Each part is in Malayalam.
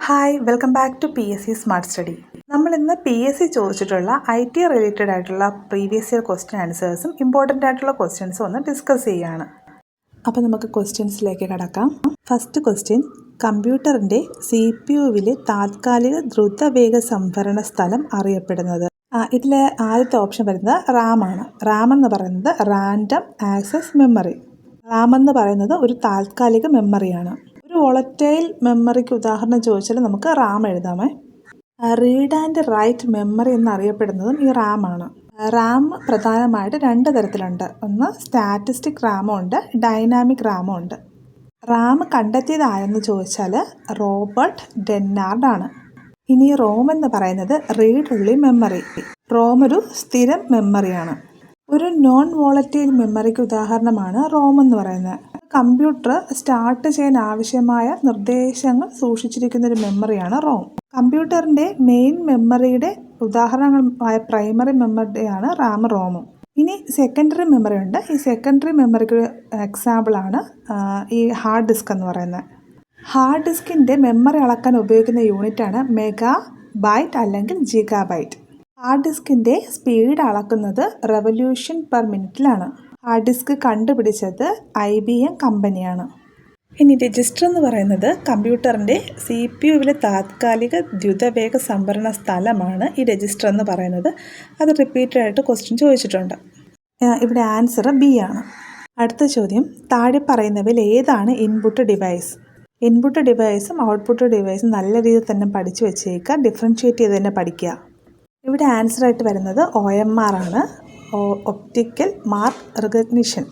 Hi welcome back to P S C smart study നമ്മൾ ഇന്ന് പി എസ് സി ചോദിച്ചിട്ടുള്ള ഐ ടി റിലേറ്റഡ് ആയിട്ടുള്ള പ്രീവിയസ് ഇയർ ക്വസ്റ്റ്യൻ ആൻസേഴ്സും ഇമ്പോർട്ടന്റ് ആയിട്ടുള്ള ക്വസ്റ്റ്യൻസും ഒന്ന് ഡിസ്കസ് ചെയ്യുകയാണ് അപ്പോൾ നമുക്ക് ക്വസ്റ്റ്യൻസിലേക്ക് കടക്കാം. ഫസ്റ്റ് ക്വസ്റ്റ്യൻ കമ്പ്യൂട്ടറിന്റെ സി പി യുവിലെ താത്കാലിക ദ്രുതവേഗ സംഭരണ സ്ഥലം അറിയപ്പെടുന്നത്. ഇതിലെ ആദ്യത്തെ ഓപ്ഷൻ വരുന്നത് റാം ആണ്. റാം എന്ന് പറയുന്നത് റാൻഡം ആക്സസ് മെമ്മറി റാം എന്ന് പറയുന്നത് ഒരു താൽക്കാലിക മെമ്മറിയാണ് വോളറ്റൈൽ മെമ്മറിക്ക് ഉദാഹരണം ചോദിച്ചാൽ നമുക്ക് റാം എഴുതാമേ. റീഡ് ആൻഡ് റൈറ്റ് മെമ്മറി എന്നറിയപ്പെടുന്നതും ഈ റാം ആണ്. റാം പ്രധാനമായിട്ട് രണ്ട് തരത്തിലുണ്ട്. ഒന്ന് സ്റ്റാറ്റിസ്റ്റിക് റാമും ഉണ്ട് ഡൈനാമിക് റാമും ഉണ്ട്. റാം കണ്ടെത്തിയതാരെന്ന് ചോദിച്ചാൽ റോബർട്ട് ഡെന്നാർഡ് ആണ്. ഇനി റോം എന്ന് പറയുന്നത് റീഡ് ഉള്ളി മെമ്മറി റോം ഒരു സ്ഥിരം മെമ്മറിയാണ് ഒരു നോൺ വോളറ്റൈൽ മെമ്മറിക്ക് ഉദാഹരണമാണ് റോം എന്ന് പറയുന്നത്. കമ്പ്യൂട്ടർ സ്റ്റാർട്ട് ചെയ്യാൻ ആവശ്യമായ നിർദ്ദേശങ്ങൾ സൂക്ഷിച്ചിരിക്കുന്ന ഒരു മെമ്മറിയാണ് റോം. കമ്പ്യൂട്ടറിന്റെ മെയിൻ മെമ്മറിയുടെ ഉദാഹരണങ്ങളായ പ്രൈമറി മെമ്മറിയാണ് റാം റോമും. ഇനി സെക്കൻഡറി മെമ്മറി ഉണ്ട്. ഈ സെക്കൻഡറി മെമ്മറിക്ക് എക്സാമ്പിളാണ് ഈ ഹാർഡ് ഡിസ്ക് എന്ന് പറയുന്നത്. ഹാർഡ് ഡിസ്കിന്റെ മെമ്മറി അളക്കാൻ ഉപയോഗിക്കുന്ന യൂണിറ്റാണ് മെഗാ ബൈറ്റ് അല്ലെങ്കിൽ ജിഗാ ബൈറ്റ്. ഹാർഡ് ഡിസ്കിന്റെ സ്പീഡ് അളക്കുന്നത് റെവല്യൂഷൻ പെർ മിനിറ്റിലാണ്. ഹാർഡ് ഡിസ്ക് കണ്ടുപിടിച്ചത് ഐ ബി എം കമ്പനിയാണ്. ഇനി രജിസ്റ്റർ എന്ന് പറയുന്നത് കമ്പ്യൂട്ടറിന്റെ സി പി യുവിലെ താത്കാലിക ദ്രുതവേഗ സംഭരണ സ്ഥലമാണ് ഈ രജിസ്റ്റർ എന്ന് പറയുന്നത്. അത് റിപ്പീറ്റഡ് ആയിട്ട് ക്വസ്റ്റ്യൻ ചോദിച്ചിട്ടുണ്ട്. ഇവിടെ ആൻസർ ബി ആണ്. അടുത്ത ചോദ്യം താഴെ പറയുന്നവയിൽ ഏതാണ് ഇൻപുട്ട് ഡിവൈസ് ഇൻപുട്ട് ഡിവൈസും ഔട്ട്പുട്ട് ഡിവൈസും നല്ല രീതിയിൽ തന്നെ പഠിച്ചു വെച്ചേക്കുക ഡിഫറൻഷ്യേറ്റ് ചെയ്ത് തന്നെ പഠിക്കുക. ഇവിടെ ആൻസറായിട്ട് വരുന്നത് ഒ എം ആർ ആണ്. ഒപ്റ്റിക്കൽ മാർക്ക് റെക്കഗ്നിഷൻ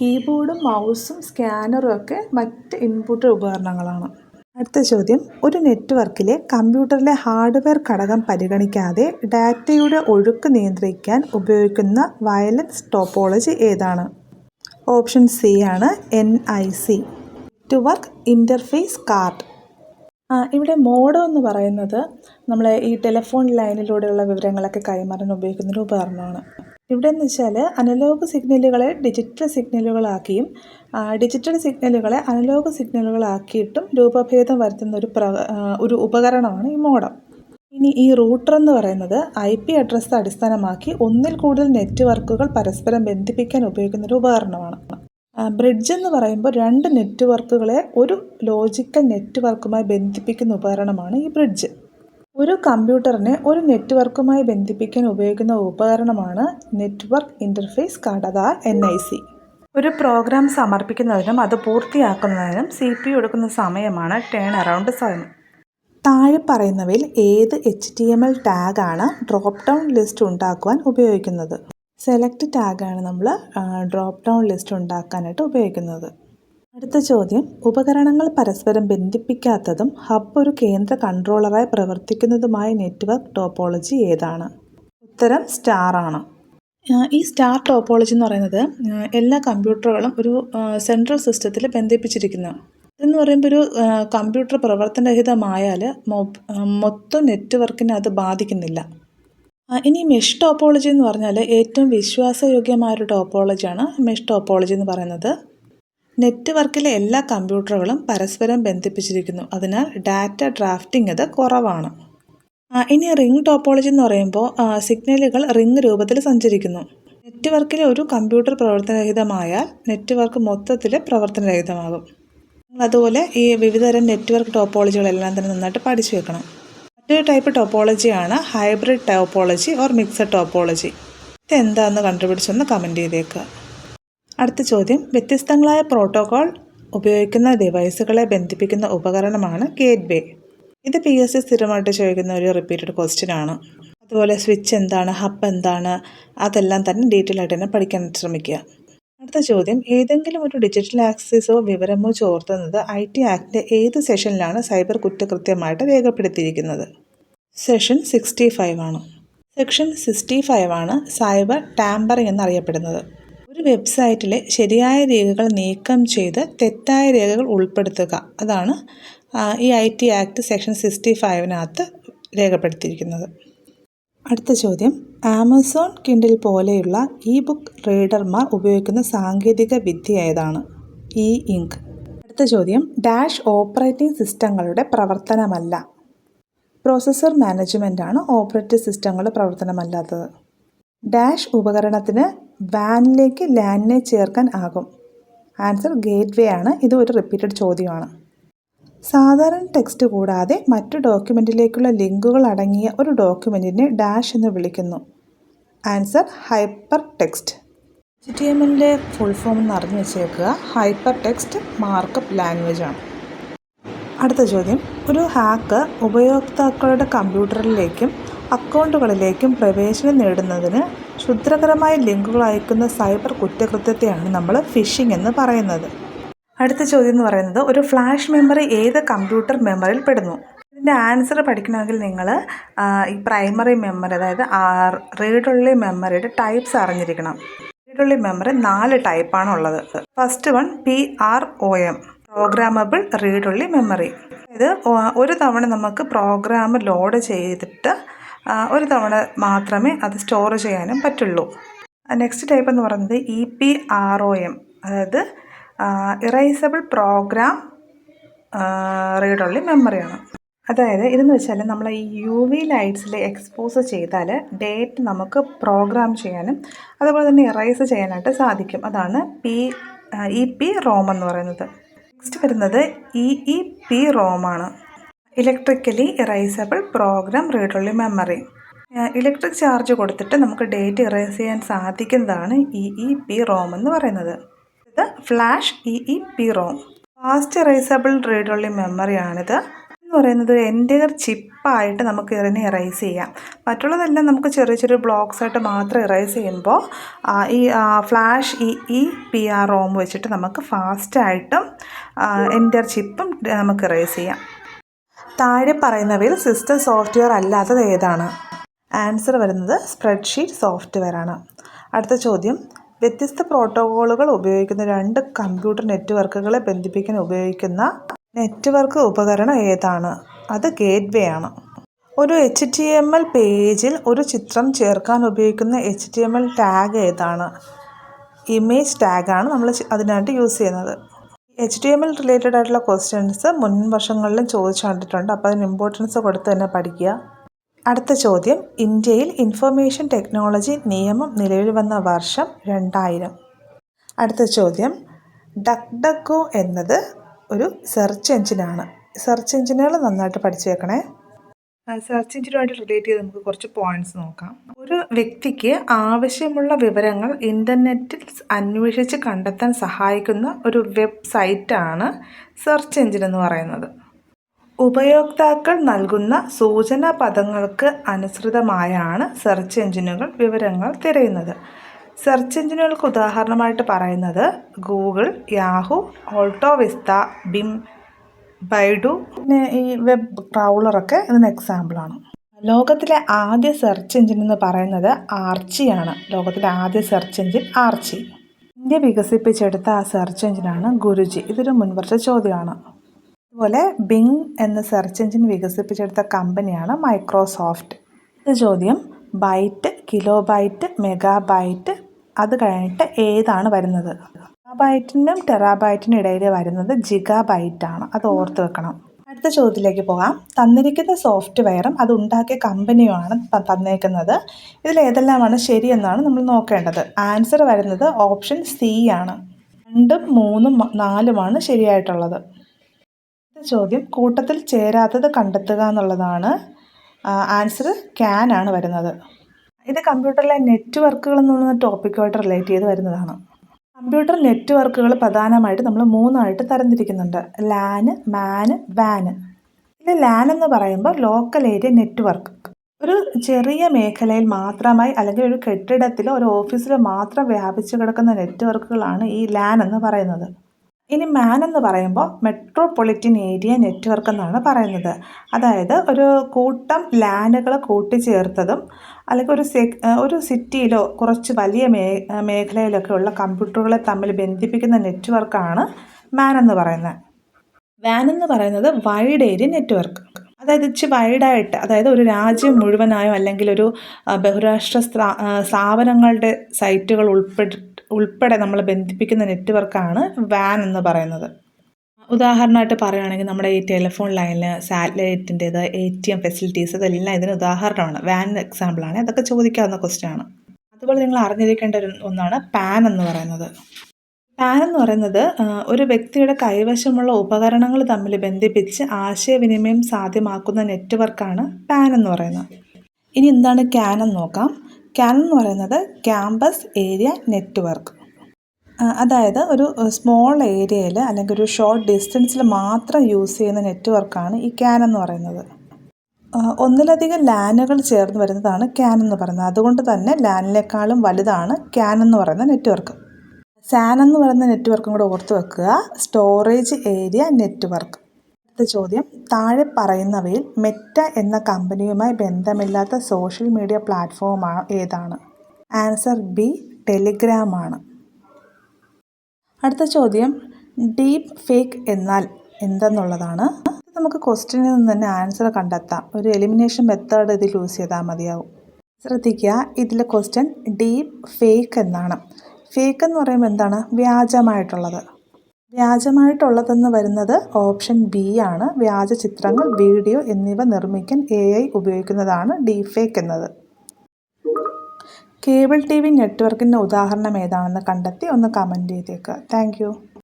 കീബോർഡും മൗസും സ്കാനറും ഒക്കെ മറ്റ് ഇൻപുട്ട് ഉപകരണങ്ങളാണ്. അടുത്ത ചോദ്യം ഒരു നെറ്റ്വർക്കിലെ കമ്പ്യൂട്ടറിലെ ഹാർഡ്വെയർ ഘടകം പരിഗണിക്കാതെ ഡാറ്റയുടെ ഒഴുക്ക് നിയന്ത്രിക്കാൻ ഉപയോഗിക്കുന്ന വയലൻസ് ടോപ്പോളജി ഏതാണ്? ഓപ്ഷൻ സി ആണ് N I C network interface card ഇവിടെ മോഡ് എന്ന് പറയുന്നത് നമ്മൾ ഈ ടെലിഫോൺ ലൈനിലൂടെയുള്ള വിവരങ്ങളൊക്കെ കൈമാറാൻ ഉപയോഗിക്കുന്നൊരു ഉപകരണമാണ്. ഇവിടെ എന്ന് വെച്ചാൽ അനലോഗ് സിഗ്നലുകളെ ഡിജിറ്റൽ സിഗ്നലുകളാക്കിയും ഡിജിറ്റൽ സിഗ്നലുകളെ അനലോഗ് സിഗ്നലുകളാക്കിയിട്ടും രൂപഭേദം വരുത്തുന്ന ഒരു പ്ര ഒരു ഉപകരണമാണ് ഈ മോഡം. ഇനി ഈ റൂട്ടർ എന്ന് പറയുന്നത് ഐ പി അഡ്രസ്സ് അടിസ്ഥാനമാക്കി ഒന്നിൽ കൂടുതൽ നെറ്റ്വർക്കുകൾ പരസ്പരം ബന്ധിപ്പിക്കാൻ ഉപയോഗിക്കുന്ന ഒരു ഉപകരണമാണ്. ബ്രിഡ്ജ് എന്ന് പറയുമ്പോൾ രണ്ട് നെറ്റ്വർക്കുകളെ ഒരു ലോജിക്കൽ നെറ്റ്വർക്കുമായി ബന്ധിപ്പിക്കുന്ന ഉപകരണമാണ് ഈ ബ്രിഡ്ജ് ഒരു കമ്പ്യൂട്ടറിനെ ഒരു നെറ്റ്വർക്കുമായി ബന്ധിപ്പിക്കാൻ ഉപയോഗിക്കുന്ന ഉപകരണമാണ് നെറ്റ്വർക്ക് ഇന്റർഫേസ് കാർഡ് അഥവാ എൻ ഐ സി ഒരു പ്രോഗ്രാം സമർപ്പിക്കുന്നതിനും അത് പൂർത്തിയാക്കുന്നതിനും സി പി എടുക്കുന്ന സമയമാണ് ടേൺ അറൗണ്ട് സമയം. താഴെ പറയുന്നവയിൽ ഏത് എച്ച് ടി എം എൽ ടാഗാണ് ഡ്രോപ്പ് ഡൗൺ ലിസ്റ്റ് ഉണ്ടാക്കുവാൻ ഉപയോഗിക്കുന്നത്? സെലക്ട് ടാഗാണ് നമ്മൾ ഡ്രോപ്പ് ഡൗൺ ലിസ്റ്റ് ഉണ്ടാക്കാനായിട്ട് ഉപയോഗിക്കുന്നത്. അടുത്ത ചോദ്യം. ഉപകരണങ്ങൾ പരസ്പരം ബന്ധിപ്പിക്കാത്തതും ഹബ് ഒരു കേന്ദ്ര കൺട്രോളറായി പ്രവർത്തിക്കുന്നതുമായ നെറ്റ്വർക്ക് ടോപ്പോളജി ഏതാണ്? ഉത്തരം സ്റ്റാർ ആണ്. ഈ സ്റ്റാർ ടോപ്പോളജി എന്ന് പറയുന്നത് എല്ലാ കമ്പ്യൂട്ടറുകളും ഒരു സെൻട്രൽ സിസ്റ്റത്തിൽ ബന്ധിപ്പിച്ചിരിക്കുന്നു. എന്ന് പറയുമ്പോൾ ഒരു കമ്പ്യൂട്ടർ പ്രവർത്തനരഹിതമായാൽ മൊത്തം നെറ്റ്വർക്കിനെ അത് ബാധിക്കുന്നില്ല. ഇനി മെഷ് ടോപ്പോളജി എന്ന് പറഞ്ഞാൽ ഏറ്റവും വിശ്വാസയോഗ്യമായ ഒരു ടോപ്പോളജിയാണ് മെഷ് ടോപ്പോളജി എന്ന് പറയുന്നത്. നെറ്റ്വർക്കിലെ എല്ലാ കമ്പ്യൂട്ടറുകളും പരസ്പരം ബന്ധിപ്പിച്ചിരിക്കുന്നു. അതിനാൽ ഡാറ്റ ഡ്രാഫ്റ്റിംഗ് അത് കുറവാണ്. ഇനി റിംഗ് ടോപ്പോളജി എന്ന് പറയുമ്പോൾ സിഗ്നലുകൾ റിംഗ് രൂപത്തിൽ സഞ്ചരിക്കുന്നു. നെറ്റ്വർക്കിലെ ഒരു കമ്പ്യൂട്ടർ പ്രവർത്തനരഹിതമായാൽ നെറ്റ്വർക്ക് മൊത്തത്തിൽ പ്രവർത്തനരഹിതമാകും. അതുപോലെ ഈ വിവിധതരം നെറ്റ്വർക്ക് ടോപ്പോളജികളെല്ലാം തന്നെ നന്നായിട്ട് പഠിച്ചു വെക്കണം. മറ്റൊരു type ടോപ്പോളജിയാണ് hybrid topology or mixed topology. ഇതെന്താണെന്ന് കണ്ടുപിടിച്ചൊന്ന് കമന്റ് ചെയ്തേക്കുക അടുത്ത ചോദ്യം. വ്യത്യസ്തങ്ങളായ പ്രോട്ടോകോൾ ഉപയോഗിക്കുന്ന ഡിവൈസുകളെ ബന്ധിപ്പിക്കുന്ന ഉപകരണമാണ് ഗേറ്റ് വേ ഇത് പി എസ് സി സ്ഥിരമായിട്ട് ചോദിക്കുന്ന ഒരു റിപ്പീറ്റഡ് ക്വസ്റ്റ്യൻ ആണ്. അതുപോലെ സ്വിച്ച് എന്താണ് ഹബ് എന്താണ് അതെല്ലാം തന്നെ ഡീറ്റെയിൽ ആയിട്ട് തന്നെ പഠിക്കാൻ ശ്രമിക്കുക. അടുത്ത ചോദ്യം. ഏതെങ്കിലും ഒരു ഡിജിറ്റൽ ആക്സസോ വിവരമോ ചോർത്തുന്നത് ഐ ടി ആക്ടിന്റെ ഏത് സെഷനിലാണ് സൈബർ കുറ്റകൃത്യമായിട്ട് രേഖപ്പെടുത്തിയിരിക്കുന്നത്? സെഷൻ സിക്സ്റ്റി ഫൈവ് ആണ്. സെക്ഷൻ സിക്സ്റ്റി ഫൈവ് ആണ് സൈബർ ടാമ്പറിംഗ് എന്നറിയപ്പെടുന്നത്. ഒരു വെബ്സൈറ്റിലെ ശരിയായ രേഖകൾ നീക്കം ചെയ്ത് തെറ്റായ രേഖകൾ ഉൾപ്പെടുത്തുക. അതാണ് ഈ I T act section sixty ഫൈവിനകത്ത് രേഖപ്പെടുത്തിയിരിക്കുന്നത്. അടുത്ത ചോദ്യം. ആമസോൺ കിൻഡിൽ പോലെയുള്ള ഇ ബുക്ക് റീഡർമാർ ഉപയോഗിക്കുന്ന സാങ്കേതിക വിദ്യ ഏതാണ്? E ink. അടുത്ത ചോദ്യം. ഡാഷ് ഓപ്പറേറ്റിംഗ് സിസ്റ്റങ്ങളുടെ പ്രവർത്തനമല്ല. പ്രോസസ്സർ മാനേജ്മെന്റാണ് ഓപ്പറേറ്റിംഗ് സിസ്റ്റങ്ങളുടെ പ്രവർത്തനമല്ലാത്തത്. ഡാഷ് ഉപകരണത്തിന് വാനിലേക്ക് ലാനിനെ ചേർക്കാൻ ആകും. ആൻസർ ഗേറ്റ് വേ ആണ്. ഇത് ഒരു റിപ്പീറ്റഡ് ചോദ്യമാണ്. സാധാരണ ടെക്സ്റ്റ് കൂടാതെ മറ്റു ഡോക്യുമെന്റിലേക്കുള്ള ലിങ്കുകൾ അടങ്ങിയ ഒരു ഡോക്യുമെന്റിനെ ഡാഷ് എന്ന് വിളിക്കുന്നു. Answer hypertext H T എമ്മിന്റെ ഫുൾ ഫോം എന്ന് അറിഞ്ഞു വെച്ചേക്കുക. ഹൈപ്പർ ടെക്സ്റ്റ് മാർക്കപ്പ് ലാംഗ്വേജ് ആണ്. അടുത്ത ചോദ്യം. ഒരു ഹാക്ക് ഉപയോക്താക്കളുടെ കമ്പ്യൂട്ടറിലേക്കും അക്കൗണ്ടുകളിലേക്കും പ്രവേശനം നേടുന്നതിന് ക്ഷുദ്രകരമായ ലിങ്കുകൾ അയക്കുന്ന സൈബർ കുറ്റകൃത്യത്തെയാണ് നമ്മൾ ഫിഷിംഗ് എന്ന് പറയുന്നത്. അടുത്ത ചോദ്യം എന്ന് പറയുന്നത് ഒരു ഫ്ലാഷ് മെമ്മറി ഏത് കമ്പ്യൂട്ടർ മെമ്മറിയിൽ പെടുന്നു? ഇതിന്റെ ആൻസർ പഠിക്കണമെങ്കിൽ നിങ്ങൾ ഈ പ്രൈമറി മെമ്മറി അതായത് റീഡ് ഒൺലി മെമ്മറിയുടെ ടൈപ്സ് അറിഞ്ഞിരിക്കണം. റീഡുള്ളി മെമ്മറി നാല് ടൈപ്പാണ് ഉള്ളത്. First one P R O M programmable read only memory ഇത് ഒരു തവണ നമുക്ക് പ്രോഗ്രാം ലോഡ് ചെയ്തിട്ട് ഒരു തവണ മാത്രമേ അത് സ്റ്റോർ ചെയ്യാനും പറ്റുള്ളൂ. നെക്സ്റ്റ് ടൈപ്പ് എന്ന് പറയുന്നത് E P R O M അതായത് ഇറൈസബിൾ പ്രോഗ്രാം റീഡ് ഓൺലി മെമ്മറിയാണ് അതായത് ഇതെന്ന് വെച്ചാൽ നമ്മൾ ഈ യു വി ലൈറ്റ്സിൽ എക്സ്പോസ് ചെയ്താൽ ഡേറ്റ് നമുക്ക് പ്രോഗ്രാം ചെയ്യാനും അതുപോലെ തന്നെ ഇറൈസ് ചെയ്യാനായിട്ട് സാധിക്കും. അതാണ് പി ഇ പി റോം എന്ന് പറയുന്നത്. നെക്സ്റ്റ് വരുന്നത് E E P റോമാണ് electrically erasable program read only memory electric charge കൊടുത്തിട്ട് നമുക്ക് ഡേറ്റ് ഇറേസ് ചെയ്യാൻ സാധിക്കുന്നതാണ് ഇ ഇ പി റോം എന്ന് പറയുന്നത്. ഇത് flash E E P ROM. Fast erasable read only മെമ്മറിയാണിത് എന്ന് പറയുന്നത് ഒരു എന്റയർ ചിപ്പായിട്ട് നമുക്ക് ഇതിനെ ഇറൈസ് ചെയ്യാം. മറ്റുള്ളതെല്ലാം നമുക്ക് ചെറിയ ചെറിയ ബ്ലോക്സ് ആയിട്ട് മാത്രം ഇറൈസ് ചെയ്യുമ്പോൾ ഈ flash E E P R ROM വെച്ചിട്ട് നമുക്ക് ഫാസ്റ്റായിട്ടും എന്റയർ ചിപ്പും നമുക്ക് ഇറൈസ് ചെയ്യാം. താഴെ പറയുന്നവയിൽ സിസ്റ്റം സോഫ്റ്റ്വെയർ അല്ലാത്തത് ഏതാണ്? ആൻസർ വരുന്നത് സ്പ്രെഡ്ഷീറ്റ് സോഫ്റ്റ്വെയർ ആണ്. അടുത്ത ചോദ്യം. വ്യത്യസ്ത പ്രോട്ടോകോളുകൾ ഉപയോഗിക്കുന്ന രണ്ട് കമ്പ്യൂട്ടർ നെറ്റ്വർക്കുകളെ ബന്ധിപ്പിക്കാൻ ഉപയോഗിക്കുന്ന നെറ്റ്വർക്ക് ഉപകരണം ഏതാണ്? അത് ഗേറ്റ്വേ ആണ്. ഒരു എച്ച് ടി എം എൽ പേജിൽ ഒരു ചിത്രം ചേർക്കാൻ ഉപയോഗിക്കുന്ന H T M L tag ഏതാണ്? ഇമേജ് ടാഗാണ് നമ്മൾ അതിനായിട്ട് യൂസ് ചെയ്യുന്നത്. H D M L related ആയിട്ടുള്ള ക്വസ്റ്റ്യൻസ് മുൻ വർഷങ്ങളിലും ചോദിച്ചു കണ്ടിട്ടുണ്ട്. അപ്പോൾ അതിന് ഇമ്പോർട്ടൻസ് കൊടുത്ത് തന്നെ പഠിക്കുക. അടുത്ത ചോദ്യം ഇന്ത്യയിൽ ഇൻഫർമേഷൻ ടെക്നോളജി നിയമം നിലവിൽ വന്ന വർഷം രണ്ടായിരം. അടുത്ത ചോദ്യം ഡക് ഡക്കോ എന്നത് ഒരു സെർച്ച് എഞ്ചിനാണ് സെർച്ച് എഞ്ചിനുകൾ നന്നായിട്ട് പഠിച്ചു വെക്കണേ സെർച്ച് എഞ്ചിനുമായിട്ട് റിലേറ്റ് ചെയ്ത് നമുക്ക് കുറച്ച് പോയിന്റ്സ് നോക്കാം. ഒരു വ്യക്തിക്ക് ആവശ്യമുള്ള വിവരങ്ങൾ ഇന്റർനെറ്റിൽ അന്വേഷിച്ച് കണ്ടെത്താൻ സഹായിക്കുന്ന ഒരു വെബ്സൈറ്റാണ് സെർച്ച് എഞ്ചിൻ എന്ന് പറയുന്നത്. ഉപയോക്താക്കൾ നൽകുന്ന സൂചന പദങ്ങൾക്ക് അനുസൃതമായാണ് സെർച്ച് എഞ്ചിനുകൾ വിവരങ്ങൾ തിരയുന്നത്. സെർച്ച് എഞ്ചിനുകൾക്ക് ഉദാഹരണമായിട്ട് പറയുന്നത് Google Yahoo AltaVista Bing Baidu പിന്നെ ഈ വെബ് ക്രൗളറൊക്കെ ഇതിന് എക്സാമ്പിളാണ് ലോകത്തിലെ ആദ്യ സെർച്ച് എഞ്ചിൻ എന്ന് പറയുന്നത് ആർച്ചിയാണ് ലോകത്തിലെ ആദ്യ സെർച്ച് എഞ്ചിൻ ആർച്ചി. ഇന്ത്യ വികസിപ്പിച്ചെടുത്ത ആ സെർച്ച് എഞ്ചിനാണ് ഗുരുജി. ഇതൊരു മുൻവർഷ ചോദ്യമാണ്. അതുപോലെ ബിങ് എന്ന സെർച്ച് എഞ്ചിൻ വികസിപ്പിച്ചെടുത്ത കമ്പനിയാണ് മൈക്രോസോഫ്റ്റ് ഇത് ചോദ്യം byte kilobyte megabyte അത് കഴിഞ്ഞിട്ട് ഏതാണ് വരുന്നത്? ബൈറ്റിനും ടെറാബൈറ്റിനും ഇടയിൽ വരുന്നത് ജിഗാ ബൈറ്റാണ് അത് ഓർത്ത് വെക്കണം. അടുത്ത ചോദ്യത്തിലേക്ക് പോകാം. തന്നിരിക്കുന്ന സോഫ്റ്റ്വെയറും അത് ഉണ്ടാക്കിയ കമ്പനിയുമാണ് തന്നേക്കുന്നത്. ഇതിൽ ഏതെല്ലാമാണ് ശരിയെന്നാണ് നമ്മൾ നോക്കേണ്ടത്. ആൻസർ വരുന്നത് ഓപ്ഷൻ സി ആണ്. രണ്ടും മൂന്നും നാലുമാണ് ശരിയായിട്ടുള്ളത്. അടുത്ത ചോദ്യം കൂട്ടത്തിൽ ചേരാത്തത് കണ്ടെത്തുക എന്നുള്ളതാണ്. ആൻസർ ക്യാൻ ആണ് വരുന്നത്. ഇത് കമ്പ്യൂട്ടറിലെ നെറ്റ്വർക്കുകൾ എന്നുള്ള ടോപ്പിക്കുമായിട്ട് റിലേറ്റ് ചെയ്ത് വരുന്നതാണ്. കമ്പ്യൂട്ടർ നെറ്റ്വർക്കുകൾ പ്രധാനമായിട്ട് നമ്മൾ മൂന്നായിട്ട് തരംതിരിക്കുന്നുണ്ട്. ലാന് മാന് വാന് ഇതിൽ ലാൻ എന്ന് പറയുമ്പോൾ ലോക്കൽ ഏരിയ നെറ്റ്വർക്ക്. ഒരു ചെറിയ മേഖലയിൽ മാത്രമായി അല്ലെങ്കിൽ ഒരു കെട്ടിടത്തിലോ ഒരു ഓഫീസിലോ മാത്രം വ്യാപിച്ചു കിടക്കുന്ന നെറ്റ്വർക്കുകളാണ് ഈ ലാൻ എന്ന് പറയുന്നത്. ഇനി മാൻ എന്ന് പറയുമ്പോൾ മെട്രോപൊളിറ്റൻ ഏരിയ നെറ്റ്വർക്ക് എന്നാണ് പറയുന്നത്. അതായത് ഒരു കൂട്ടം ലാനുകൾ കൂട്ടിച്ചേർത്തതും അല്ലെങ്കിൽ ഒരു ഒരു സിറ്റിയിലോ കുറച്ച് വലിയ മേ മേഖലയിലൊക്കെ ഉള്ള കമ്പ്യൂട്ടറുകളെ തമ്മിൽ ബന്ധിപ്പിക്കുന്ന നെറ്റ്വർക്കാണ് മാൻ എന്ന് പറയുന്നത്. വാൻ എന്ന് പറയുന്നത് വൈഡ് ഏരിയ നെറ്റ്വർക്ക് അതായത് ഇച്ചിരി വൈഡായിട്ട് അതായത് ഒരു രാജ്യം മുഴുവനായോ അല്ലെങ്കിൽ ഒരു ബഹുരാഷ്ട്ര സ്ഥാപനങ്ങളുടെ സൈറ്റുകൾ ഉൾപ്പെട്ട് ഉൾപ്പെടെ നമ്മൾ ബന്ധിപ്പിക്കുന്ന നെറ്റ്വർക്കാണ് വാൻ എന്ന് പറയുന്നത്. ഉദാഹരണമായിട്ട് പറയുകയാണെങ്കിൽ നമ്മുടെ ഈ ടെലിഫോൺ ലൈനിൽ സാറ്റലൈറ്റിന്റേത് എ ടി എം ഫെസിലിറ്റീസ് ഇതെല്ലാം ഇതിന് ഉദാഹരണമാണ്. വാൻ എക്സാമ്പിളാണ്. അതൊക്കെ ചോദിക്കാവുന്ന ക്വസ്റ്റ്യൻ ആണ് അതുപോലെ നിങ്ങൾ അറിഞ്ഞിരിക്കേണ്ട ഒരു ഒന്നാണ് പാൻ എന്ന് പറയുന്നത്. പാൻ എന്ന് പറയുന്നത് ഒരു വ്യക്തിയുടെ കൈവശമുള്ള ഉപകരണങ്ങൾ തമ്മിൽ ബന്ധിപ്പിച്ച് ആശയവിനിമയം സാധ്യമാക്കുന്ന നെറ്റ്വർക്കാണ് പാൻ എന്ന് പറയുന്നത്. ഇനി എന്താണ് ക്യാൻ എന്ന് നോക്കാം. ക്യാൻ എന്ന് പറയുന്നത് ക്യാമ്പസ് ഏരിയ നെറ്റ്വർക്ക് അതായത് ഒരു സ്മോൾ ഏരിയയിൽ അല്ലെങ്കിൽ ഒരു ഷോർട്ട് ഡിസ്റ്റൻസിൽ മാത്രം യൂസ് ചെയ്യുന്ന നെറ്റ്വർക്കാണ് ഈ ക്യാൻ എന്ന് പറയുന്നത്. ഒന്നിലധികം ലാനുകൾ ചേർന്ന് വരുന്നതാണ് ക്യാൻ എന്ന് പറയുന്നത്. അതുകൊണ്ട് തന്നെ ലാനിനേക്കാളും വലുതാണ് ക്യാൻ എന്ന് പറയുന്ന നെറ്റ്വർക്ക് സാൻ എന്ന് പറയുന്ന നെറ്റ്വർക്കും കൂടെ ഓർത്ത് വെക്കുക. സ്റ്റോറേജ് ഏരിയ നെറ്റ്വർക്ക് ചോദ്യം. താഴെ പറയുന്നവയിൽ മെറ്റ എന്ന കമ്പനിയുമായി ബന്ധമില്ലാത്ത സോഷ്യൽ മീഡിയ പ്ലാറ്റ്ഫോമാണ് ഏതാണ്? ആൻസർ ബി ടെലിഗ്രാം ആണ്. അടുത്ത ചോദ്യം. ഡീപ്പ് ഫേക്ക് എന്നാൽ എന്തെന്നുള്ളതാണ്? നമുക്ക് ക്വസ്റ്റ്യനിൽ നിന്ന് തന്നെ ആൻസർ കണ്ടെത്താം. ഒരു എലിമിനേഷൻ മെത്തേഡ് ഇതിൽ യൂസ് ചെയ്താൽ മതിയാവും. ശ്രദ്ധിക്കുക. ഇതിലെ ക്വസ്റ്റ്യൻ ഡീപ്പ് ഫേക്ക് എന്നാണ്. ഫേക്ക് എന്ന് പറയുമ്പോൾ എന്താണ്? വ്യാജമായിട്ടുള്ളത്. വ്യാജമായിട്ടുള്ളതെന്ന് വരുന്നത് ഓപ്ഷൻ ബി ആണ്. വ്യാജ ചിത്രങ്ങൾ വീഡിയോ എന്നിവ നിർമ്മിക്കാൻ എ ഐ ഉപയോഗിക്കുന്നതാണ് ഡീഫേക്ക് ഫേക്ക് എന്നത്. കേബിൾ ടി വി നെറ്റ്വർക്കിന്റെ ഉദാഹരണം ഏതാണെന്ന് കണ്ടെത്തി ഒന്ന് കമന്റ് ചെയ്തേക്കുക താങ്ക്